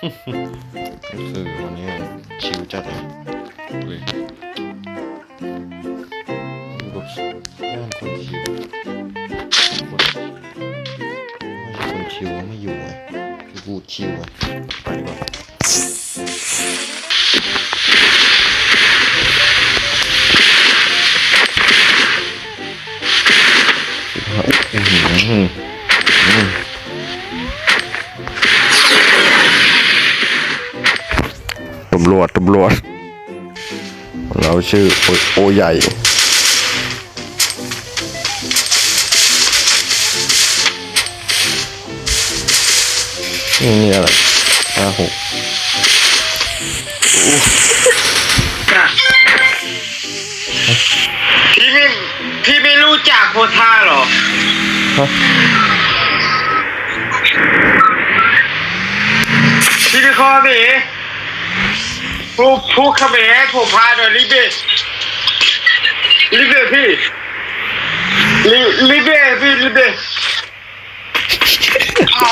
X 원이 지우자래. 왜? 이거 그냥 건 지우 건 지우 하면 이용해 그리고 지우해 빨리 가ำรวจตำรวจ เราชื่อโอโอใหญ่นี่นี่อะไรห้าหกพี่ไม่พี่ไม่รู้จักโพธาเหรอฮะพี่เป็นคอเบ ผู้ผู้เขมรให้ผมพาหน่อยลิเบลิเบพี่ลิลิเบพี่ลิเบอ๋อ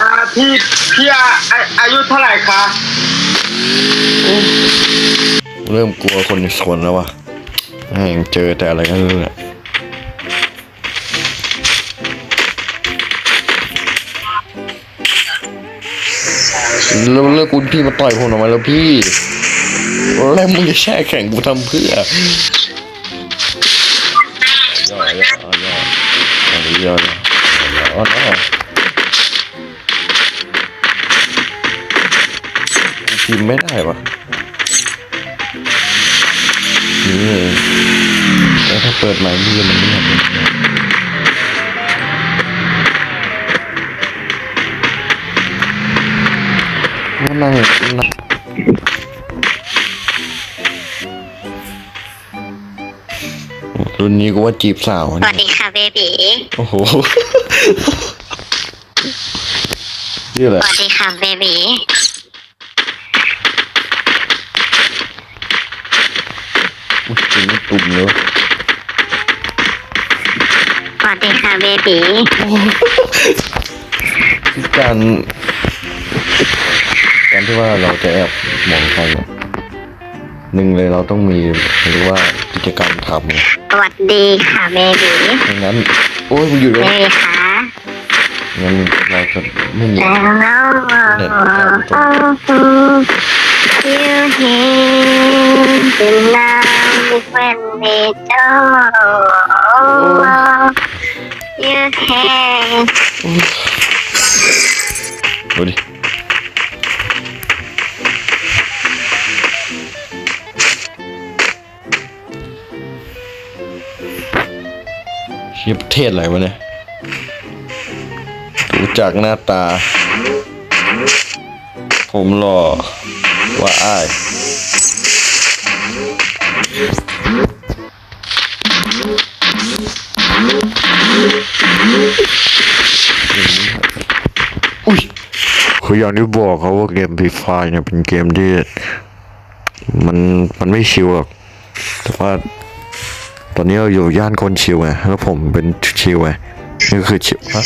อ่าพี่พี่อาอาอายุเท่าไหร่คะเริ่มกลัวคนในสวนแล้ววะแม่งเจอแต่อะไรกันนั่นแหละ แล้วเลิกคุณพี่มาต่อยผมทำไมแล้วพี่แล้วมึงจะแช่แข่งกูทำเพื่อย่อย่อย่อย่อย่อย่อย่อพิมไม่ได้ปะนี่แล้วถ้าเปิดไมค์พี่มันเงียบ เลยว่านั่งนั่งรุ่นนี้กูว่าจีบสาวสวัสเนี่ยดีค่ะเบบีโอ้โหนี่แหสละวัสดีค่ะเบบีอุ้ยเป็นตุ่มเลยสวัสดีค่ะเบบีคือการ การที่ว่าเราจะแอบมองใครเนี่ยหนึ่งเลยเราต้องมีหรือว่ากิจกรรมทำไงสวัสดีค่ะเบบีไม่งั้น โอ้ยมึงอยู่เบเลยบีคะงั้นเราจะไม่มีแล้วเราโอ้โห you hear the noise when we do you hear ดูดิ เชียประเทศอะไรวะเนี่ยดูจากหน้าตา ผมหล่อว่าอ้ายอุ้ยคืออย่างที่บอกเขาว่าเกมฟรีไฟเนี่ยเป็นเกมที่ มันมันไม่ชิวหรอกแต่ว่า ตอนนี้เราอยู่ย่านคนชิวไงแล้วผมเป็นชิวไงนี่คือชิวฮะ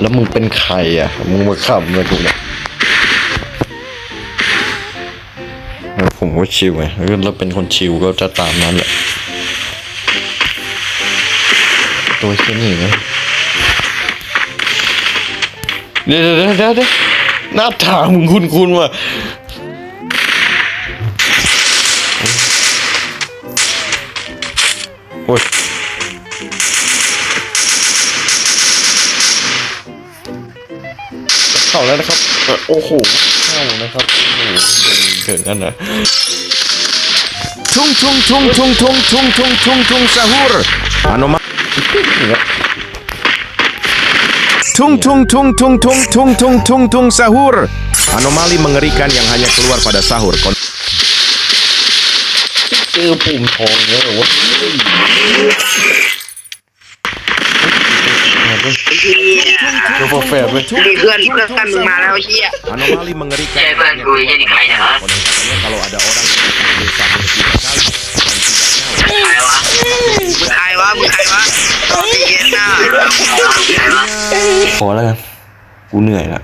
แล้วมึงเป็นใครอะ มึงมาขับมาถูเนี่ยแล้วผมก็ชิวไงแล้วเป็นคนชิวก็จะตามนั้นแหละ ตัวเช่นนี้ไงเดี๋ยวเดี๋ยวเดี๋ยวเดี๋ยวหน้าตามึงคุนคุ้นๆว่ะ โอ้ยเข้าแล้วนะครับเอ่อโอ้โหเข้านะครับโอ้โหเดินกันนะ Tung tung tung tung tung tung tung tung tung sahur. Anomali tung tung tung tung tung tung tung tung tung sahur. Anomali mengerikan yang hanya keluar pada sahur. Kon- เจอปุ่มทองแล้วเหรอวะเจอพอแฝดเว้ยมีเพื่อนเพื่อนกันมึงมาแล้วเฮีย Anomali mengerikan. Ya, yang Bang, hanya gue keluar jadi pada kaya, sahur. ha? Konon katanya kalau ada orang yang mengambil sahur tiga kali dan tidak nyawa, ใครวะมึงใครวะมึงใครวะตอนเย็นน่ะพอแล้วกันกูเหนื่อยละ